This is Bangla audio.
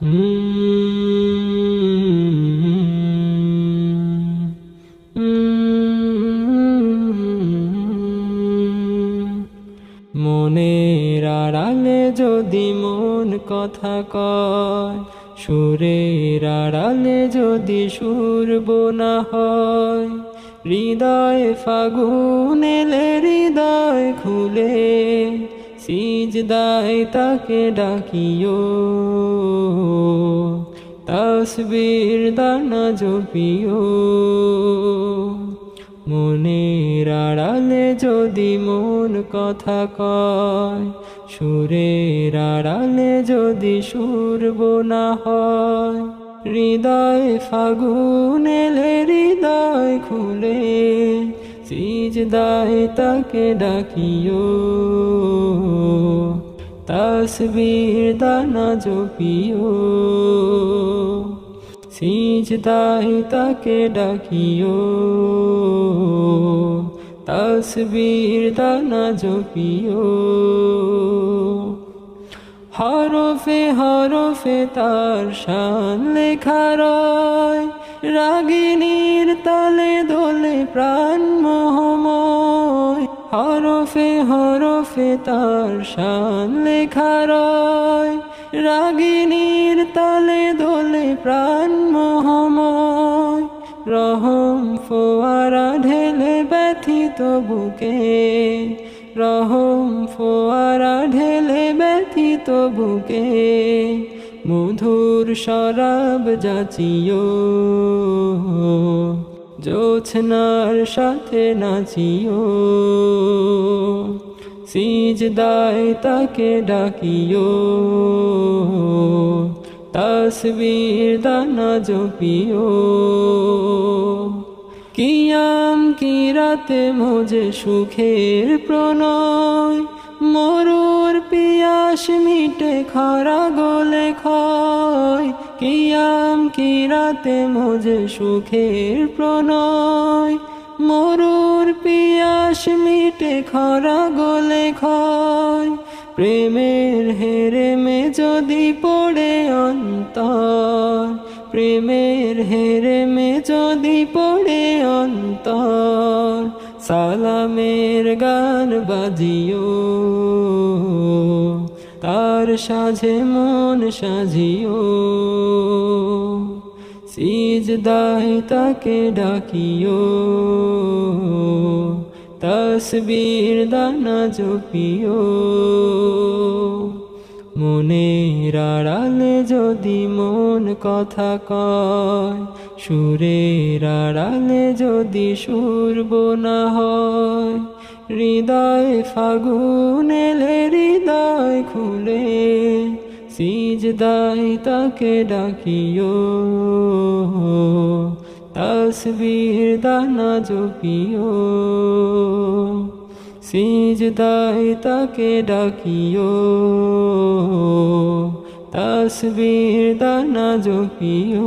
মনের আড়ালে যদি মন কথা কয়, সুরের আড়ালে যদি সুর বোনা হয়, হৃদয় ফাগুন এলে হৃদয় খুলে সিজদায় তাকে ডাকিও। তসবির দানা জপিও। মনের আড়ালে যদি মন কথা কয়, সুরের আড়ালে যদি সুর বোনা হয়, হৃদয় ফাগুন এলে হৃদয় খুলে। সিজদায় তাকে ডাকিও তসবির দানা জপিও সিজদায় তাকে ডাকিও তসবির দানা জপিও হরফে হরফে তার শান লেখা রয়। রাগিনীর তালে দোলে প্রাণ মোহময়। হরফে হরফে তার শান লেখা রয়। রাগিনীর তালে দোলে প্রাণ মোহময়। রহম ফোয়ারা ঢেলে ব্যথিত বুকে। রহম ব্যথিত বুকে, মধুর শরাব যাচিও। জোছনার সাথে নাচিও। সিজ দায় তাকে ডাকিও। তসবির দানা জপিও। কিয়াম কি রাতে মোজে সুখের প্রণয় মরুর পিয়াস মিটে খরা গলে খয় কিয়াম কি রাতে মোজে সুখের প্রণয়। মরুর পিয়াস মিটে খরা গলে খয় প্রেমের হেরে মে যদি পড়ে অন্তর। প্রেমের হেরে মে যদি পড়ে অন্তর। সালামের গান বাজিও। তার সাঝে মন সাজিও। সিজদায় তাকে ডাকিও। তসবির দানা জপিও। মনের আড়ালে যদি মন কথা কয় সুরের আড়ালে যদি সুর বোনা হয়, হৃদয় ফাগুন হৃদয় খুলে, সিজদায় তাকে ডাকিও। তসবির দানা জপিও। সিজদায় তাকে ডাকিও। ਤਸਵੀਰ ਦਾ ਨਾ ਜੋ ਪੀਓ।